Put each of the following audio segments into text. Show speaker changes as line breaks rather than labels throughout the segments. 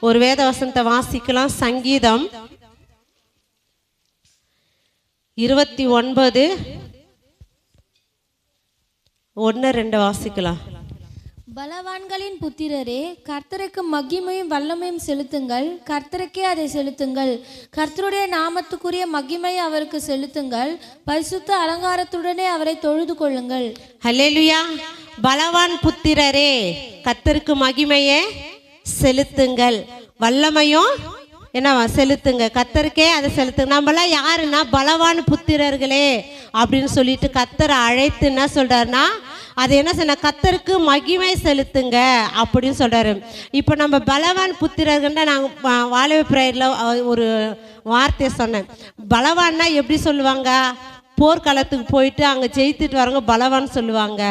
ஒரு வேத வசனத்தை வாசிக்கலாம். சங்கீதம் இருபத்தி ஒன்பது. ஒன்று ரெண்டு வாசிக்கலாம்.
பலவான்களின் புத்திரரே கர்த்தருக்கு மகிமையும் வல்லமையும் செலுத்துங்கள். கர்த்தருக்கே அதை செலுத்துங்கள். கர்த்தருடைய நாமத்துக்குரிய மகிமையை அவருக்கு செலுத்துங்கள். பரிசுத்த அலங்காரத்துடனே அவரை தொழுது கொள்ளுங்கள்.
ஹல்லேலூயா பலவான் புத்திரரே கத்தருக்கு மகிமையே. செலுத்துங்கள். வல்லமையும் என்னவா செலுத்துங்க. கத்தருக்கே அதை செலுத்துங்க. நம்மளாம் யாருன்னா பலவான் புத்திரர்களே அப்படின்னு சொல்லிட்டு கத்தரை அழைத்து என்ன சொல்றாருன்னா அது என்ன சொன்ன கத்தருக்கு மகிமை செலுத்துங்க அப்படின்னு சொல்றாரு. இப்போ நம்ம பலவான் புத்திரர்கள்னா நாங்கள் வாழவை பிரேயரில் ஒரு வார்த்தையை சொன்னேன். பலவான்னா எப்படி சொல்லுவாங்க? போர்க்களத்துக்கு போயிட்டு அங்கே ஜெயித்துட்டு வரவங்க பலவான்னு சொல்லுவாங்க.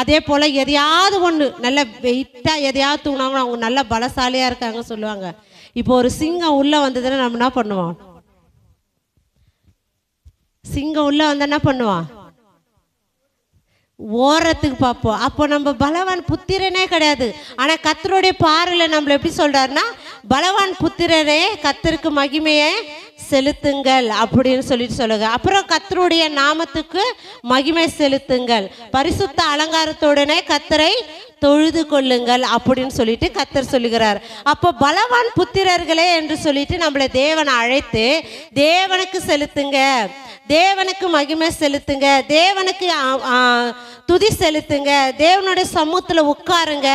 அதே போல் எதையாவது ஒன்று நல்ல வெயிட்டாக எதையாவது தூணாங்க அவங்க நல்ல பலசாலியாக இருக்காங்க சொல்லுவாங்க. இப்போ ஒரு சிங்கம் உள்ளே வந்ததுன்னா நம்ம என்ன பண்ணுவோம்? சிங்கம் உள்ளே வந்த என்ன பண்ணுவான் ஓரத்துக்கு பார்ப்போம். அப்போ நம்ம பலவான் புத்திரனே கிடையாது. ஆனால் கத்தருடைய பார்வையில் நம்மளை எப்படி சொல்றாருன்னா பலவான் புத்திரனே கத்தருக்கு மகிமையை செலுத்துங்கள் அப்படின்னு சொல்லிட்டு சொல்லுங்க. அப்புறம் கத்தருடைய நாமத்துக்கு மகிமை செலுத்துங்கள். பரிசுத்த அலங்காரத்துடனே கத்தரை தொழுது கொள்ளுங்கள் அப்படின்னு சொல்லிட்டு கத்தர் சொல்லுகிறார். அப்போ பலவான் புத்திரர்களே என்று சொல்லிட்டு நம்மளை தேவனை அழைத்து தேவனுக்கு செலுத்துங்க. தேவனுக்கு மகிமை செலுத்துங்க. தேவனுக்கு துதி செலுத்துங்க. தேவனுடைய சமூகத்தில் உட்காருங்க.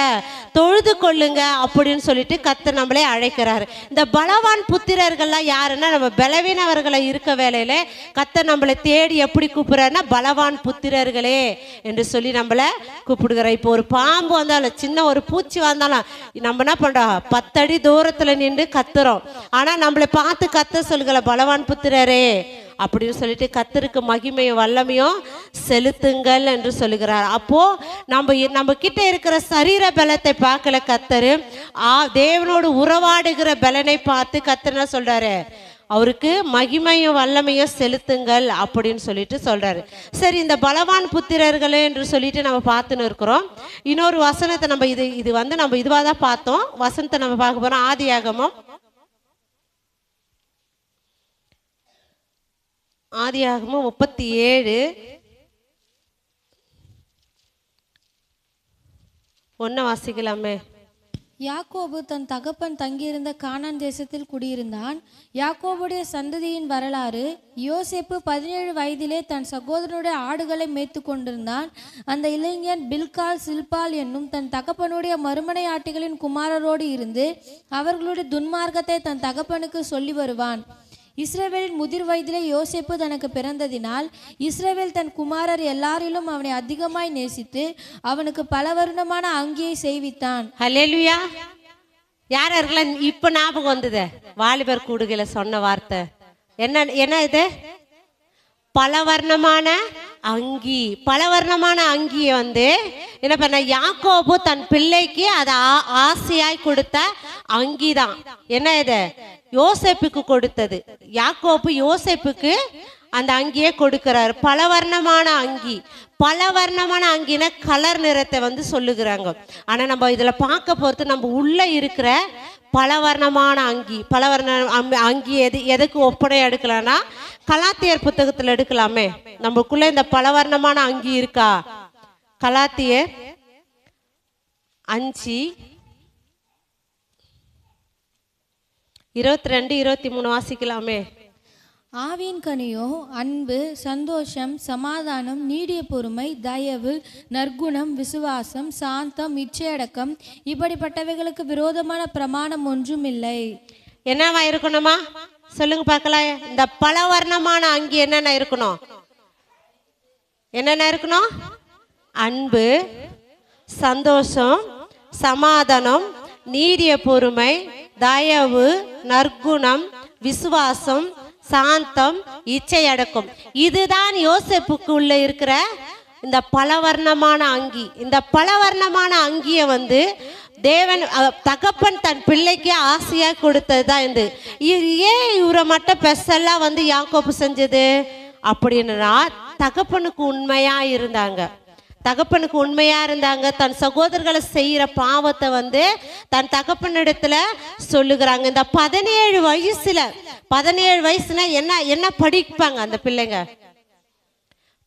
தொழுது கொள்ளுங்க. அப்படின்னு சொல்லிட்டு கத்தர் நம்மளே அழைக்கிறாரு. இந்த பலவான் புத்திரர்கள்லாம் யாருன்னா நம்ம பலவீனவர்களை இருக்க வேலையில கத்தர் நம்மளை தேடி எப்படி கூப்பிடுறாருன்னா பலவான் புத்திரர்களே என்று சொல்லி நம்மளை கூப்பிடுகிறார். இப்போ ஒரு பாம்பு வந்தாலும் சின்ன ஒரு பூச்சி வந்தாலும் நம்ம என்ன பண்றோம்? பத்தடி தூரத்துல நின்று கத்துறோம். ஆனா நம்மளை பார்த்து கத்த சொல்லுகிற பலவான் புத்திரரே அப்படின்னு சொல்லிட்டு கத்தருக்கு மகிமையும் வல்லமையும் செலுத்துங்கள் என்று சொல்லுகிறார். அப்போ நம்ம நம்ம கிட்ட இருக்கிற சரீர பலத்தை பார்க்கல கத்தரு. ஆ தேவனோடு உறவாடுகிற பலனை பார்த்து கத்தர் என்ன சொல்றாரு? அவருக்கு மகிமையும் வல்லமையும் செலுத்துங்கள் அப்படின்னு சொல்லிட்டு சொல்றாரு. சரி இந்த பலவான் புத்திரர்களே என்று சொல்லிட்டு நம்ம பார்த்துன்னு இருக்கிறோம். இன்னொரு வசனத்தை நம்ம இது இது வந்து நம்ம இதுவாக தான் பார்த்தோம். வசனத்தை நம்ம பார்க்க போறோம். ஆதி ஆதியாகமம் முப்பத்தி ஏழு. ஒன்றை வாசிக்கலாமே.
யாக்கோபு தன் தகப்பன் தங்கியிருந்த கானான் தேசத்தில் குடியிருந்தான். யாக்கோபுடைய சந்ததியின் வரலாறு யோசேப்பு பதினேழு வயதிலே தன் சகோதரனுடைய ஆடுகளை மேய்த்து கொண்டிருந்தான். அந்த இளைஞன் பில்கால் சில்பால் என்னும் தன் தகப்பனுடைய மறுமனை ஆட்டிகளின் குமாரரோடு இருந்து அவர்களுடைய துன்மார்க்கத்தை தன் தகப்பனுக்கு சொல்லி வருவான். இஸ்ரேவேலின் முதிர் வயதிலே யோசேப்பு தனக்கு பிறந்ததினால் இஸ்ரேவேல் தன் குமாரர் எல்லாரிலும் அவனை அதிகமாய் நேசித்து அவனுக்கு பல வருடமான அங்கியை செய்வித்தான்
ஹலேலுயா யார் யாருக்கெல்லாம் இப்போ ஞாபகம் வந்தது? வாலிபர் கூடுகையில சொன்ன வார்த்தை. என்ன என்ன இது? பலவர்ணமான அங்கி பலவர்ணமான அங்கியை வந்து என்ன பண்ண? யாக்கோபு தன் பிள்ளைக்கு அதை ஆ- ஆசையாய் கொடுத்த அங்கி தான் என்ன இது? யோசேப்புக்கு கொடுத்தது. யாக்கோப்பு யோசேப்புக்கு அந்த அங்கியை பல பலவர்ணமான அங்கி. பலவர்ணமான அங்கின கலர் நிறத்தை வந்து சொல்லுகிறாங்க. ஆனா நம்ம இதுல பார்க்க பொறுத்து நம்ம உள்ள இருக்கிற பலவர்ணமான அங்கி. பலவர்ண அம்- அங்கி எது எதுக்கு ஒப்பனை எடுக்கலாம்னா கலாத்தியர் புத்தகத்துல எடுக்கலாமே. நமக்குள்ள இந்த பலவர்ணமான அங்கி இருக்கா? கலாத்தியர் அஞ்சு இருபத்தி ரெண்டு இருபத்தி மூணு வாசிக்கலாமே.
ஆவியின் கனியோ அன்பு சந்தோஷம் சமாதானம் நீடிய பொறுமை தயவு நற்குணம் விசுவாசம் சாந்தம் இச்சையடக்கம் இப்படிப்பட்டவைகளுக்கு விரோதமான பிரமாணம் ஒன்றும் இல்லை
என்னவா இருக்கணுமா? சொல்லுங்க பார்க்கலாம் இந்த பலவர்ணமான அங்கி என்னென்ன இருக்கணும்? என்னென்ன இருக்கணும்? அன்பு சந்தோஷம் சமாதானம் நீடிய பொறுமை தயவு நற்குணம் விசுவாசம் சாந்தம் இச்சையடக்கம். இதுதான் யோசிப்புக்கு உள்ள இருக்கிற இந்த பலவர்ணமான அங்கி. இந்த பலவர்ணமான அங்கியை வந்து தேவன் தகப்பன் தன் பிள்ளைக்கு ஆசையா கொடுத்தது தான் இது ஏன் இவரை மட்டும் பெஸ்ஸெல்லாம் வந்து யாக்கோப்பு செஞ்சது? அப்படின்னா தகப்பனுக்கு உண்மையா இருந்தாங்க. தகப்பனுக்கு உண்மையாக இருந்தாங்க. தன் சகோதரர்களை செய்கிற பாவத்தை வந்து தன் தகப்பனிடத்தில் சொல்லுகிறாங்க. இந்த பதினேழு வயசில் பதினேழு வயசுனா என்ன என்ன படிப்பாங்க அந்த பிள்ளைங்க?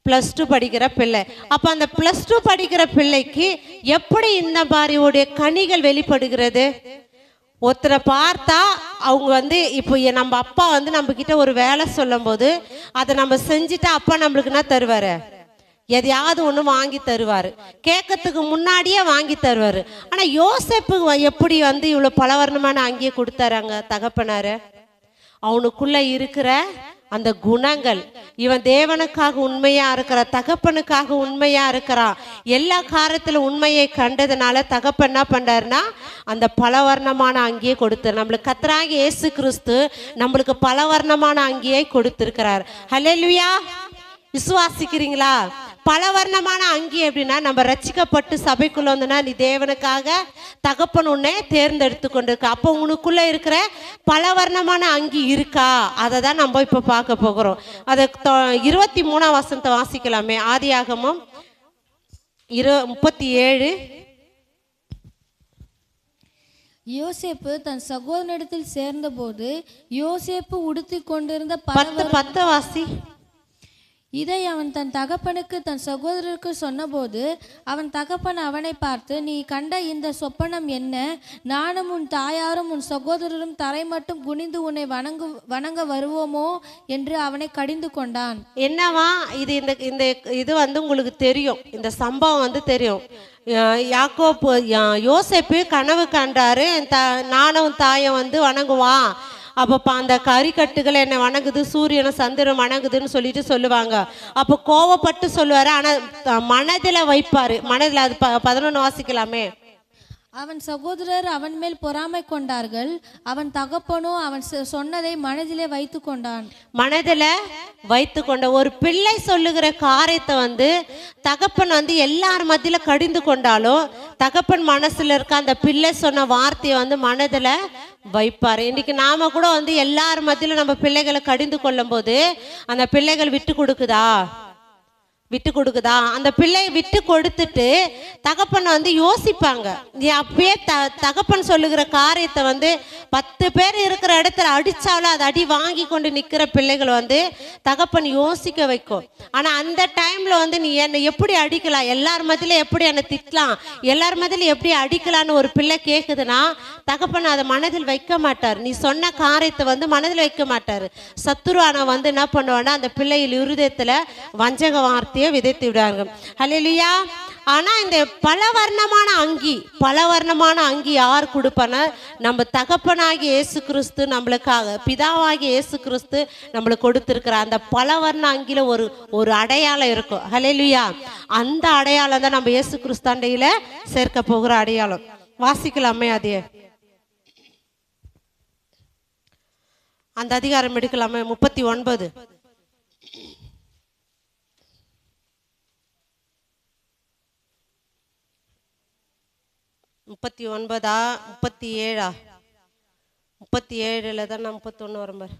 ப்ளஸ் டூ படிக்கிற பிள்ளை. அப்போ அந்த ப்ளஸ் டூ படிக்கிற பிள்ளைக்கு எப்படி இந்த மாதிரியோடைய கனிகள் வெளிப்படுகிறது? ஒருத்தரை பார்த்தா அவங்க வந்து இப்போ நம்ம அப்பா வந்து நம்மக்கிட்ட ஒரு வேலை சொல்லும்போது அதை நம்ம செஞ்சுட்டா அப்பா நம்மளுக்குன்னா தருவார் தருவாரு? எதையாவது ஒன்று வாங்கி தருவார். கேட்கறதுக்கு முன்னாடியே வாங்கி தருவார். ஆனால் யோசப்பு எப்படி வந்து இவ்வளோ பலவர்ணமான அங்கேயே கொடுத்தாராங்க தகப்பனார்? அவனுக்குள்ளே இருக்கிற அந்த குணங்கள் இவன் தேவனுக்காக உண்மையா இருக்கிற தகப்பனுக்காக உண்மையா இருக்கிறான் எல்லா காரியத்துல உண்மையை கண்டதுனால தகப்பன் என்ன பண்றாருன்னா அந்த பலவர்ணமான அங்கேயே கொடுத்து நம்மளுக்கு கத்தராக இயேசு கிறிஸ்து நம்மளுக்கு பலவர்ணமான அங்கேயே கொடுத்துருக்கிறார். ஹலெல்வியா விசுவாசிக்கிறீங்களா? பலவர்ணமான அங்கி எப்படின்னா நம்ம ரட்சிக்கப்பட்டு சபைக்குள்ள வந்தோன்னா நீ தேவனுக்காக தகப்பன் உன்னை தேர்ந்தெடுத்து கொண்டிருக்க. அப்போ உனக்குள்ள இருக்கிற பலவர்ணமான அங்கி இருக்கா? அதை தான் நம்ம இப்போ பார்க்க போகிறோம். அதை இருபத்தி மூணாம் வசனத்தை வாசிக்கலாமே. ஆதியாகமம் இரு முப்பத்தி ஏழு.
யோசேப்பு தன் சகோதரனிடத்தில் சேர்ந்தபோது யோசேப்பு உடுத்திக் கொண்டிருந்த பல
பத்து பத்து வாசி.
இதை அவன் தன் தகப்பனுக்கு தன் சகோதரருக்கு சொன்னபோது அவன் தகப்பன் அவனை பார்த்து நீ கண்ட இந்த சொப்பனம் என்ன? நானும் உன் தாயாரும் உன் சகோதரரும் தரை மட்டும் குனிந்து உன்னை வணங்கு வணங்க வருவோமோ? என்று அவனை கடிந்து கொண்டான்.
என்னவா? இது இந்த இந்த இது வந்து உங்களுக்கு தெரியும். இந்த சம்பவம் வந்து தெரியும். யாக்கோ யாக்கோப்பு யா- யோசேப்பு கனவு கண்டாரு. த நானும் தாயை வந்து வணங்குவான் அப்போ அந்த கறிக்கட்டுகள் என்னை வணங்குது சூரியனை சந்திரன் வணங்குதுன்னு சொல்லிட்டு சொல்லுவாங்க. அப்போ கோவப்பட்டு சொல்லுவார் ஆனால் மனதில் வைப்பார். மனதில் அது ப பதினொன்று வாசிக்கலாமே.
அவன் சகோதரர் அவன் மேல் பொறாமை கொண்டார்கள். அவன் தகப்பனோ அவன் சொன்னதை மனதிலே வைத்து கொண்டான்.
மனதில் வைத்து கொண்ட ஒரு பிள்ளை சொல்லுகிற காரியத்தை வந்து தகப்பன் வந்து எல்லார் மத்தியில் கடிந்து கொண்டாலும் தகப்பன் மனசுல இருக்க அந்த பிள்ளை சொன்ன வார்த்தையை வந்து மனதில் வைப்பார். இன்னைக்கு நாம கூட வந்து எல்லார் மத்தியிலும் நம்ம பிள்ளைகளை கடிந்து கொள்ளும்போது அந்த பிள்ளைகள் விட்டு கொடுக்குதா? விட்டு கொடுக்குதா? அந்த பிள்ளையை விட்டு கொடுத்துட்டு தகப்பனை வந்து யோசிப்பாங்க. நீ அப்பயே த தகப்பன் சொல்லுகிற காரியத்தை வந்து பத்து பேர் இருக்கிற இடத்துல அடித்தாலும் அதை அடி வாங்கி கொண்டு நிற்கிற பிள்ளைகள் வந்து தகப்பன் யோசிக்க வைக்கும். ஆனால் அந்த டைமில் வந்து நீ என்னை எப்படி அடிக்கலாம்? எல்லார் மத்தியிலும் எப்படி என்னை திட்டலாம்? எல்லார் மத்தியிலும் எப்படி அடிக்கலான்னு ஒரு பிள்ளை கேட்குதுன்னா தகப்பன் அதை மனதில் வைக்க மாட்டார். நீ சொன்ன காரியத்தை வந்து மனதில் வைக்க மாட்டார். சத்துருவான வந்து என்ன பண்ணுவான்னா அந்த பிள்ளையில் இருதயத்தில் வஞ்சக வார்த்தை வார்த்தையை விதைத்து விடுவார்கள். ஹalleluya. ஆனா இந்த பலவர்ணமான அங்கி பலவர்ணமான அங்கி யார் கொடுப்பானா நம்ம தகப்பனாகி இயேசு கிறிஸ்து நம்மளுக்காக பிதாவாகி இயேசு கிறிஸ்து நம்மளுக்கு கொடுத்துருக்கிற அந்த பலவர்ண அங்கில ஒரு ஒரு அடையாளம் இருக்கும். ஹலெலுயா அந்த அடையாளம் தான் நம்ம இயேசு கிறிஸ்தாண்டையில சேர்க்க போகிற அடையாளம். வாசிக்கலாமே அதே அந்த அதிகாரம் எடுக்கலாமே. முப்பத்தி ஒன்பது. முப்பத்தி ஒன்பதா முப்பத்தி ஏழா? முப்பத்தி ஏழுல தான் நான் முப்பத்தொன்று வரும் பாரு.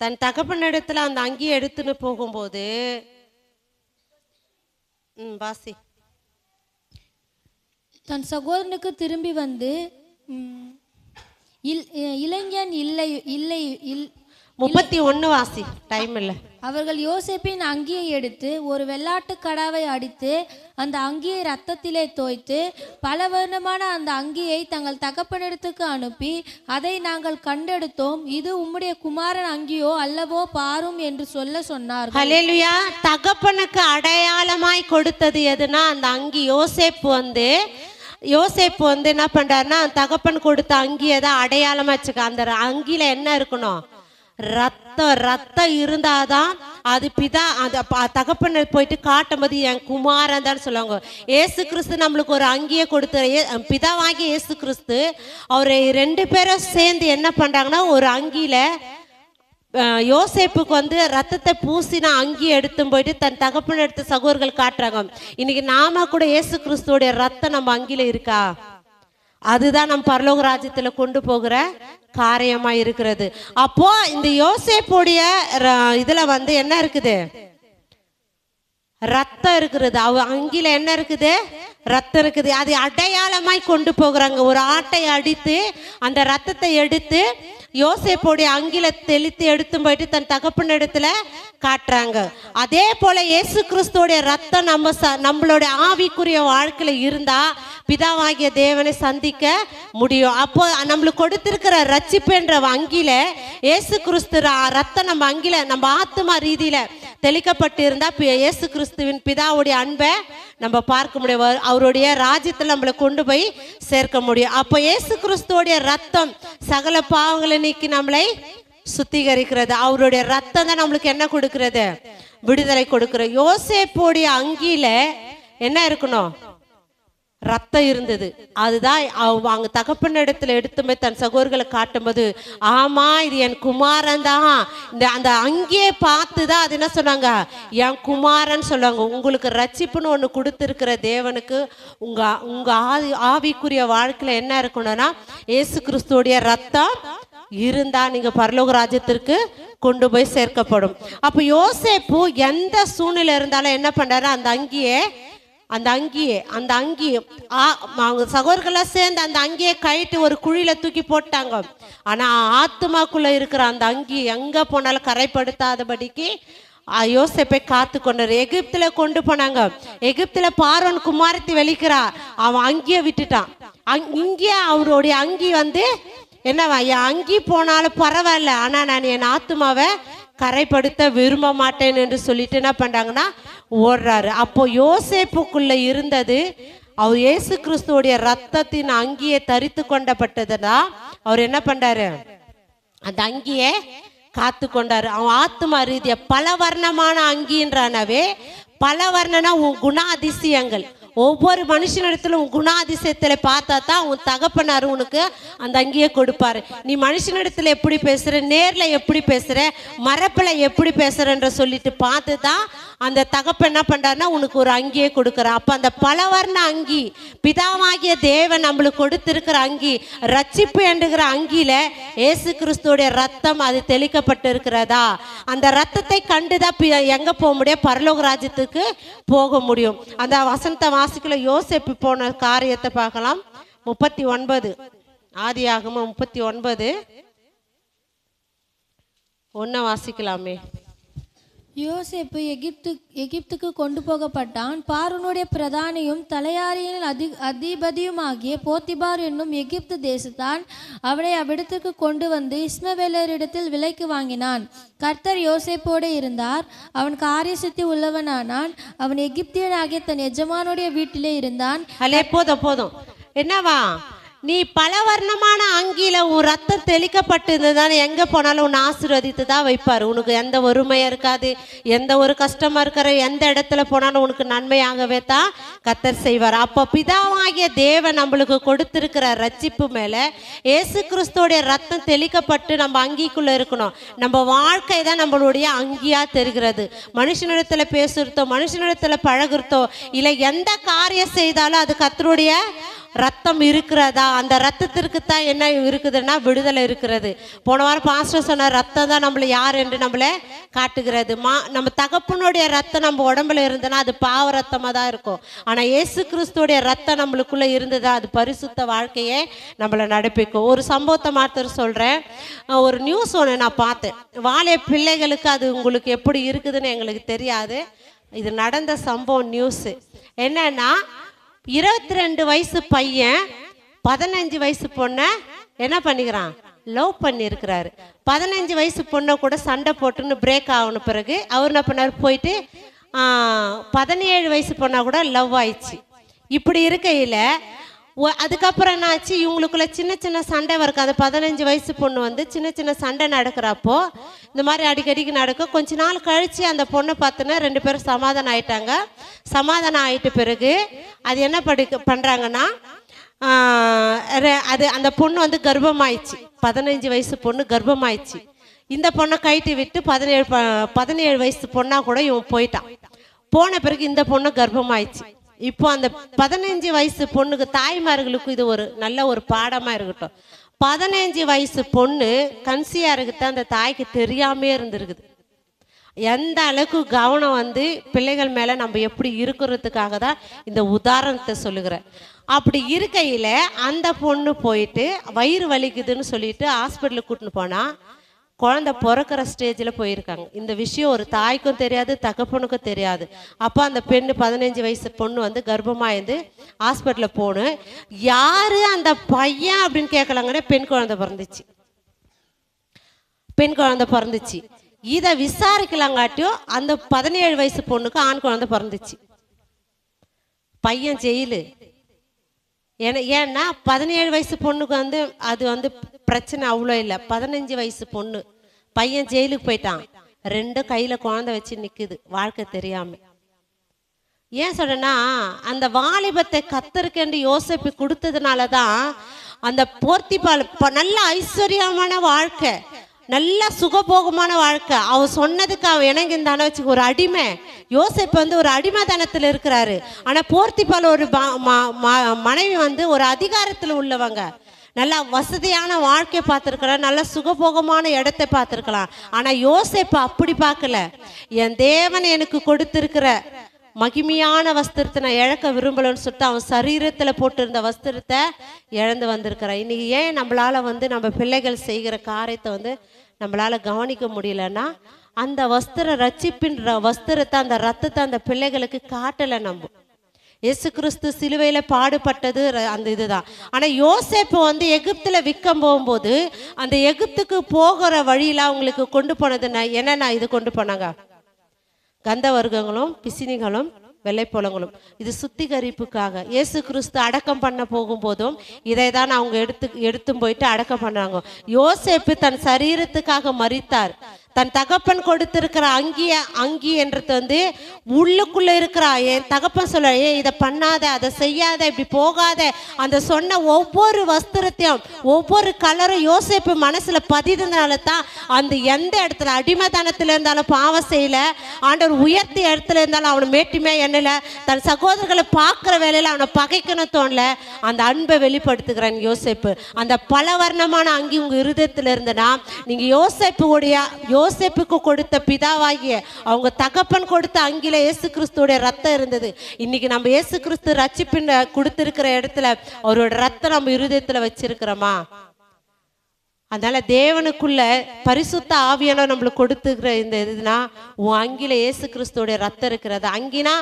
தன் தகப்பனிடத்துல அந்த அங்கி எடுத்துன்னு போகும்போது ம் வாசி.
தன் சகோதரனுக்கு திரும்பி வந்து இளைஞன் இல்லை இல்லை இல்
முப்பத்தி ஒன்று வாசி டைம் இல்லை.
அவர்கள் யோசேப்பின் அங்கியை எடுத்து ஒரு வெள்ளாட்டு கடாவை அடித்து அந்த அங்கியை ரத்தத்திலே தோய்த்து பல வருடமான அந்த அங்கியை தங்கள் தகப்பனிடத்துக்கு அனுப்பி அதை நாங்கள் கண்டெடுத்தோம். இது உம்முடைய குமாரன் அங்கியோ அல்லவோ பாரும்? என்று சொல்ல சொன்னார்
ஹலேலுயா தகப்பனுக்கு அடையாளமாய் கொடுத்தது எதுனா அந்த அங்கி யோசேப்பு வந்து யோசேப்பு வந்து என்ன பண்றாருன்னா தகப்பன் கொடுத்த அங்கியை தான் அடையாளமா வச்சுக்க அந்த அங்கியில என்ன இருக்கணும்? ரத்தம் ரத்தம் இருந்தாதான் அது பிதா அந்த தகப்பனை போயிட்டு காட்டும்போது என் குமாரன் தான் சொல்லுவாங்க. ஏசு கிறிஸ்து நம்மளுக்கு ஒரு அங்கேயே கொடுத்த பிதா வாங்கி இயேசு கிறிஸ்து அவர் ரெண்டு பேரும் சேர்ந்து என்ன பண்றாங்கன்னா ஒரு அங்கியில யோசேப்புக்கு வந்து ரத்தத்தை பூசினா அங்கி எடுத்து போயிட்டு தன் தகப்பன் எடுத்த சகோதர்கள் காட்டுறாங்க. இன்னைக்கு நாம கூட ஏசு கிறிஸ்துவோடைய ரத்தம் நம்ம அங்கில இருக்கா? அதுதான் நம்ம பரலோக ராஜ்யத்துல கொண்டு போகிற காரியமாக இருக்கிறது. அப்போ இந்த யோசேப்புடைய ர- வந்து என்ன இருக்குது? ரத்தம் இருக்கிறது அவ அங்கில என்ன இருக்குது? ரத்தம் இருக்குது. அது அடையாளமாய் கொண்டு போகிறாங்க. ஒரு ஆட்டை அடித்து அந்த ரத்தத்தை எடுத்து யோசேப்போடைய அங்கில தெளித்து எடுத்து போயிட்டு தன் தகப்பன் இடத்துல காட்டுறாங்க. அதே போல இயேசு கிறிஸ்துவோடைய ரத்தம் நம்ம ச- நம்மளுடைய ஆவிக்குரிய வாழ்க்கையில இருந்தா பிதாவாகிய தேவனை சந்திக்க முடியும். அப்போ நம்மளுக்கு கொடுத்திருக்கிற ரட்சிப்புன்ற அங்கில இயேசு கிறிஸ்து ரத்தம் நம்ம அங்கில நம்ம ஆத்மா ரீதியில தெளிக்கப்பட்டிருந்தா இயேசு கிறிஸ்துவின் பிதாவுடைய அன்பை நம்ம பார்க்க முடியும். அவருடைய ராஜ்யத்தில் நம்மளை கொண்டு போய் சேர்க்க முடியும். அப்போ இயேசு கிறிஸ்துவோடைய ரத்தம் சகல பாவங்களை நீக்கி நம்மளை சுத்திகரிக்கிறது. அவருடைய ரத்தம் தான் நம்மளுக்கு என்ன கொடுக்கிறது? விடுதலை கொடுக்கிற யோசேப்போடைய அங்கியில என்ன இருக்கணும்? ரத்தம் இருந்தது. அதுதான் அவங்க தகப்பன் இடத்துல எடுத்துமே தன் சகோதர்களை காட்டும்போது ஆமா இது என் குமாரன் தான். இந்த அந்த அங்கேயே பார்த்து தான் அது என்ன சொன்னாங்க? என் குமாரன் சொல்லுவாங்க. உங்களுக்கு ரட்சிப்புன்னு ஒன்று கொடுத்துருக்கிற தேவனுக்கு உங்க உங்க ஆவி ஆவிக்குரிய வாழ்க்கையில என்ன இருக்கணும்னா இயேசு கிறிஸ்துவோடைய ரத்தம் இருந்தா நீங்க பரலோக ராஜ்யத்திற்கு கொண்டு போய் சேர்க்கப்படும். அப்போ யோசேப்பு எந்த சூழ்நிலை இருந்தாலும் என்ன பண்றாரு? அந்த அங்கேயே அந்த அங்கியே அந்த அங்கி ஆ- அவங்க சகோதரர்களாம் சேர்ந்து அந்த அங்கியை கைட்டு ஒரு குழியில தூக்கி போட்டாங்க. ஆனா ஆத்மாக்குள்ள இருக்கிற அந்த அங்கி எங்க போனாலும் கரைப்படுத்தாதபடிக்கு ஆ, யோசேப்பை காத்து கொண்டாரு. எகிப்துல கொண்டு போனாங்க. எகிப்துல பார்வன் குமாரத்தி வெளிக்கிறா அவன் அங்கேயே விட்டுட்டான். அங்- இங்கே அவருடைய அங்கி வந்து என்னவா என் அங்கி போனாலும் பரவாயில்ல ஆனால் நான் என் ஆத்மாவை கரைப்படுத்த விரும்ப மாட்டேன் என்று சொல்லிட்டு என்ன பண்ணுறாங்கன்னா ஓடுறாரு. அப்போ யோசேப்புக்குள்ளே இருந்தது அவர் இயேசு கிறிஸ்துவோடைய ரத்தத்தின் அங்கியை தரித்து கொண்டப்பட்டதுனா அவர் என்ன பண்ணுறாரு அந்த அங்கியை காத்து கொண்டாரு. அவன் ஆத்மா ரீதியை பல வர்ணமான அங்கின்றானவே பல வர்ணனா உன் குணாதிசயங்கள். ஒவ்வொரு மனுஷனிடத்துல உன் குணாதிசயத்தில் பார்த்தா தான் உன் தகப்பனார் உனக்கு அந்த அங்கேயே கொடுப்பாரு. நீ மனுஷனிடத்துல எப்படி பேசுகிற நேரில் எப்படி பேசுகிற மரப்பில் எப்படி பேசுகிறன்ற சொல்லிட்டு பார்த்து தான் அந்த தகப்பன் என்ன பண்ணுறாருன்னா உனக்கு ஒரு அங்கியே கொடுக்குறான். அப்போ அந்த பலவர்ண அங்கி பிதாவாகிய தேவன் நம்மளுக்கு கொடுத்துருக்கிற அங்கி ரட்சிப்பு என்கிற அங்கியில் இயேசு கிறிஸ்துவோடைய ரத்தம் அது தெளிக்கப்பட்டு இருக்கிறதா அந்த ரத்தத்தை கண்டுதான் பி- எங்கே போக முடியும்? பரலோக ராஜ்யத்துக்கு போக முடியும். அந்த வசந்த வாசிக்கல யோசிப்பு போன காரியத்தை பார்க்கலாம். முப்பத்தி ஒன்பது. ஆதி ஆதியாகமம் முப்பத்தி ஒன்பது. ஒன்றை வாசிக்கலாமே.
யோசேப்பு எகிப்து எகிப்துக்கு கொண்டு போகப்பட்டான். பார்வனுடைய பிரதானியும் தலையாரியின் அதி அதிபதியுமாகிய போத்திபார் என்னும் எகிப்து தேசத்தான் அவனை அவ்விடத்திற்கு கொண்டு வந்து இஸ்மவேலரிடத்தில் விலைக்கு வாங்கினான். கர்த்தர் யோசேப்போடு இருந்தார். அவன் காரிய சித்தி உள்ளவனானான். அவன் எகிப்தியனாகிய தன் எஜமானுடைய வீட்டிலே இருந்தான்.
போதும் போதும். என்னவா? நீ பல வர்ணமான அங்கியில் உன் ரத்தம் தெளிக்கப்பட்டிருந்ததானே எங்கே போனாலும் உன்னை ஆசீர்வதித்து தான் வைப்பார். உனக்கு எந்த ஒருமையாக இருக்காது எந்த ஒரு கஷ்டமாக இருக்கிற எந்த இடத்துல போனாலும் உனக்கு நன்மையாகவே தான் கத்தர் செய்வார். அப்போ பிதாவாகிய தேவன் நம்மளுக்கு கொடுத்துருக்கிற ரட்சிப்பு மேலே இயேசு கிறிஸ்துவோடைய ரத்தம் தெளிக்கப்பட்டு நம்ம அங்கிக்குள்ளே இருக்கணும். நம்ம வாழ்க்கை தான் நம்மளுடைய அங்கியாக தெரிகிறது. மனுஷனிடத்தில் பேசுறதோ மனுஷனிடத்தில் பழகுறதோ இல்லை எந்த காரியம் செய்தாலும் அது கத்தருடைய ரத்தம் இருக்கிறதா? அந்த ரத்தத்திற்கு தான் என்ன இருக்குதுன்னா விடுதலை இருக்கிறது. போன வாரம் பாஸ்டர் சொன்ன ரத்தம் தான் நம்மளை யார் என்று நம்மளை காட்டுகிறது. மா நம்ம தகப்பனுடைய ரத்தம் நம்ம உடம்புல இருந்ததுன்னா அது பாவ ரத்தமாக தான் இருக்கும். ஆனால் இயேசு கிறிஸ்துவோடைய ரத்தம் நம்மளுக்குள்ளே இருந்ததா? அது பரிசுத்த வாழ்க்கையே நம்மளை நடப்பிக்கும். ஒரு சம்பவத்தை மாத்திர சொல்கிறேன் ஒரு நியூஸ் ஒன்று நான் பார்த்தேன். வாழைய பிள்ளைகளுக்கு அது உங்களுக்கு எப்படி இருக்குதுன்னு எங்களுக்கு தெரியாது. இது நடந்த சம்பவம் நியூஸு என்னன்னா இருபத்தி ரெண்டு வயசு பையன் பதினஞ்சு வயசு பொண்ணை என்ன பண்ணிக்கிறான்? லவ் பண்ணியிருக்கிறாரு. பதினஞ்சு வயசு பொண்ணை கூட சண்டை போட்டுன்னு பிரேக் ஆகின பிறகு அவர் என்ன பண்ணார்? போயிட்டு பதினேழு வயசு பொண்ணா கூட லவ் ஆயிடுச்சு. இப்படி இருக்கையில் அதுக்கப்புறம் என்ன ஆச்சு? இவங்களுக்குள்ள சின்ன சின்ன சண்டை வரும் அந்த பதினஞ்சு வயசு பொண்ணு வந்து சின்ன சின்ன சண்டை நடக்கிறப்போ இந்த மாதிரி அடிக்கடிக்கு நடக்கும் கொஞ்ச நாள் கழித்து அந்த பொண்ணை பார்த்துன்னா ரெண்டு பேரும் சமாதானம் ஆயிட்டாங்க. சமாதானம் ஆயிட்ட பிறகு அது என்ன படி பண்ணுறாங்கன்னா அது அந்த பொண்ணு வந்து கர்ப்பமாயிடுச்சு. பதினஞ்சு வயசு பொண்ணு கர்ப்பமாயிடுச்சு. இந்த பொண்ணை கைட்டி விட்டு பதினேழு ப- பதினேழு வயசு பொண்ணாக கூட இவன் போயிட்டான். போன பிறகு இந்த பொண்ணு கர்ப்பமாயிடுச்சு. இப்போ அந்த பதினஞ்சு வயசு பொண்ணுக்கு தாய்மார்களுக்கு இது ஒரு நல்ல ஒரு பாடமா இருக்கட்டும். பதினஞ்சு வயசு பொண்ணு கன்சியா இருக்குது அந்த தாய்க்கு தெரியாமே இருந்திருக்குது. எந்த அளவுக்கு கவனம் வந்து பிள்ளைகள் மேலே நம்ம எப்படி இருக்கிறதுக்காக தான் இந்த உதாரணத்தை சொல்லுகிறேன். அப்படி இருக்கையில் அந்த பொண்ணு போயிட்டு வயிறு வலிக்குதுன்னு சொல்லிட்டு ஹாஸ்பிட்டலுக்கு கூட்டின்னு போனால் குழந்தை பிறக்கிற ஸ்டேஜில் போயிருக்காங்க. இந்த விஷயம் ஒரு தாய்க்கும் தெரியாது தகப்பனுக்கும் தெரியாது. அப்போ அந்த பெண்ணு பதினஞ்சு வயசு பொண்ணு வந்து கர்ப்பமாக இருந்து ஹாஸ்பிட்டலில் போகணும் யார் அந்த பையன் அப்படின்னு கேட்கலாங்கன்னே பெண் குழந்தை பிறந்துச்சு. பெண் குழந்தை பிறந்துச்சு. இதை விசாரிக்கலாங்காட்டியும் அந்த பதினேழு வயசு பொண்ணுக்கு ஆண் குழந்தை பிறந்துச்சு. பையன் ஜெயிலு. ஏன்னா ஏன்னா பதினேழு வயசு பொண்ணுக்கு வந்து அது வந்து பிரச்சனை அவ்வளோ இல்லை. பதினஞ்சு வயசு பொண்ணு. பையன் ஜெயிலுக்கு போயிட்டான். ரெண்டும் கையில் குழந்தை வச்சு நிற்குது வாழ்க்கை தெரியாம. ஏன் சொல்றேன்னா அந்த வாலிபத்தை கத்தருக்கென்று யோசிப்பு கொடுத்ததுனால தான் அந்த போர்த்திபால் நல்ல ஐஸ்வர்யமான வாழ்க்கை. நல்ல சுகபோகமான வாழ்க்கை. அவன் சொன்னதுக்கு அவன் இணங்கிருந்தான வச்சுக்க ஒரு அடிமை. யோசிப்பு வந்து ஒரு அடிமைத்தனத்தில் இருக்கிறாரு. ஆனால் போர்த்திபால் ஒரு ம- ம- மனைவி வந்து ஒரு அதிகாரத்தில் உள்ளவங்க. நல்லா வசதியான வாழ்க்கை பார்த்துருக்கலாம் நல்ல சுகபோகமான இடத்தை பார்த்துருக்கலாம். ஆனால் யோசிப்பு அப்படி பார்க்கல. என் தேவன் எனக்கு கொடுத்துருக்கிற மகிமையான வஸ்திரத்தை நான் இழக்க விரும்பலன்னு சொல்லிட்டு அவன் சரீரத்தில் போட்டிருந்த வஸ்திரத்தை இழந்து வந்திருக்கிறான். இன்றைக்கி ஏன் நம்மளால வந்து நம்ம பிள்ளைகள் செய்கிற காரியத்தை வந்து நம்மளால் கவனிக்க முடியலன்னா அந்த வஸ்திர ரட்சிப்பின் வஸ்திரத்தை அந்த ரத்தத்தை அந்த பிள்ளைகளுக்கு காட்டலை நம்ம. இயேசு கிறிஸ்து சிலுவையில் பாடுபட்டது ர- அந்த இதுதான். ஆனால் யோசேப்பு வந்து எகிப்தில் விற்கம் போகும்போது அந்த எகிப்துக்கு போகிற வழியில் அவங்களுக்கு கொண்டு போனது நான் என்னென்ன இது கொண்டு போனாங்க? கந்தவர்க்கங்களும் பிசினிகளும் வெள்ளைப்புலங்களும் இது சுத்திகரிப்புக்காக. இயேசு கிறிஸ்து அடக்கம் பண்ண போகும்போதும் இதை தான் அவங்க எடுத்து எடுத்தும் போயிட்டு அடக்கம் பண்ணாங்க யோசேப்பு தன் சரீரத்துக்காக மறித்தார் தன் தகப்பன் கொடுத்திருக்கிற அங்கிய அங்கி என்றது வந்து உள்ளுக்குள்ளே இருக்கிற என் தகப்பன் சொல்ல ஏ இதை பண்ணாத அதை செய்யாத இப்படி போகாத. அந்த சொன்ன ஒவ்வொரு வஸ்திரத்தையும் ஒவ்வொரு கலரும் யோசிப்பு மனசில் பதிந்ததுனால தான் அந்த எந்த இடத்துல அடிமைதனத்தில் இருந்தாலும் பாவம் செய்யல ஆண்டவர் உயர்த்தி இடத்துல இருந்தாலும் அவனை மேட்டுமே எண்ணல தன் சகோதரர்களை பார்க்குற வேலையில் அவனை பகைக்கணும் தோணல அந்த அன்பை வெளிப்படுத்துகிறான் யோசேப்பு. அந்த பலவர்ணமான அங்கி உங்கள் இருதயத்தில் இருந்தனா யோசிப்பு யோசேப்பு உடைய யோசேப்புக்கு கொடுத்த பிதாவாகிய அவங்க தகப்பன் கொடுத்த அங்கில இயேசு கிறிஸ்துவோட ரத்தம் இருந்தது. இன்னைக்கு நம்ம இயேசு கிறிஸ்து ரட்சிப்பின் கொடுத்துருக்கிற இடத்துல அவரோட ரத்தம் நம்ம இருதயத்துல வச்சிருக்கிறோமா? அதனால தேவனுக்குள்ள பரிசுத்த ஆவியான நம்மளுக்கு கொடுத்துக்கிற இந்த இதுனா உன் அங்கில இயேசு கிறிஸ்துவோட ரத்தம் இருக்கிறது. அங்கினா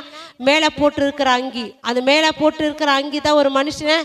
மேலே போட்டு இருக்கிற அங்கி. அது மேலே போட்டு இருக்கிற அங்கி தான் ஒரு மனுஷனை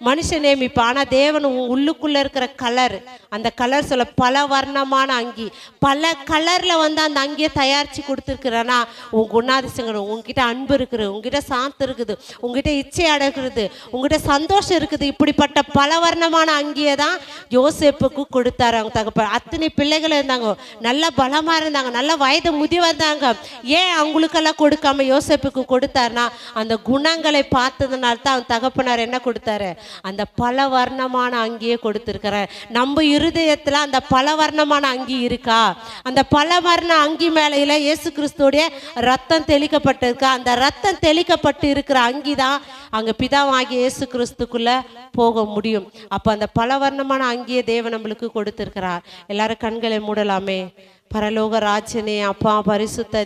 மனுஷன் நேமிப்பு. ஆனால் தேவன் உன் உள்ளுக்குள்ளே இருக்கிற கலர் அந்த கலர் சொல்ல பல வர்ணமான அங்கி. பல கலரில் வந்து அந்த அங்கியை தயாரித்து கொடுத்துருக்குறேன்னா உன் குணாதிசயங்கள் உங்ககிட்ட அன்பு இருக்குது உங்ககிட்ட சாந்தம் இருக்குது உங்ககிட்ட இச்சை அடக்குறது உங்ககிட்ட சந்தோஷம் இருக்குது. இப்படிப்பட்ட பல வர்ணமான அங்கியை தான் யோசேப்புக்கு கொடுத்தாரு அவங்க தகப்ப அத்தனை பிள்ளைகள் இருந்தாங்க. நல்ல பலமாக இருந்தாங்க. நல்ல வயது முதியவர் இருந்தாங்க ஏன் அவங்களுக்கெல்லாம் கொடுக்காம யோசேப்புக்கு கொடுத்தாருன்னா அந்த குணங்களை பார்த்ததுனால தான் அவன் தகப்பனார் என்ன கொடுத்தாரு? அந்த பல வர்ணமான அங்கியே கொடுத்துருக்கிறார் நம்ம இருதயத்துல அந்த பல வர்ணமான அங்கி இருக்கா? அந்த பல வர்ண அங்கி மேலையில் இயேசு கிறிஸ்துடைய ரத்தம் தெளிக்கப்பட்டிருக்கா. அந்த ரத்தம் தெளிக்கப்பட்டு இருக்கிற அங்கி தான் அங்கே பிதாவாகிய இயேசு கிறிஸ்துக்குள்ள போக முடியும். அப்ப அந்த பல வர்ணமான அங்கியை தேவன் நம்மளுக்கு கொடுத்துருக்கிறார். எல்லாரும் கண்களை மூடலாமே. பரலோக ராஜனே அப்பா பரிசுத்த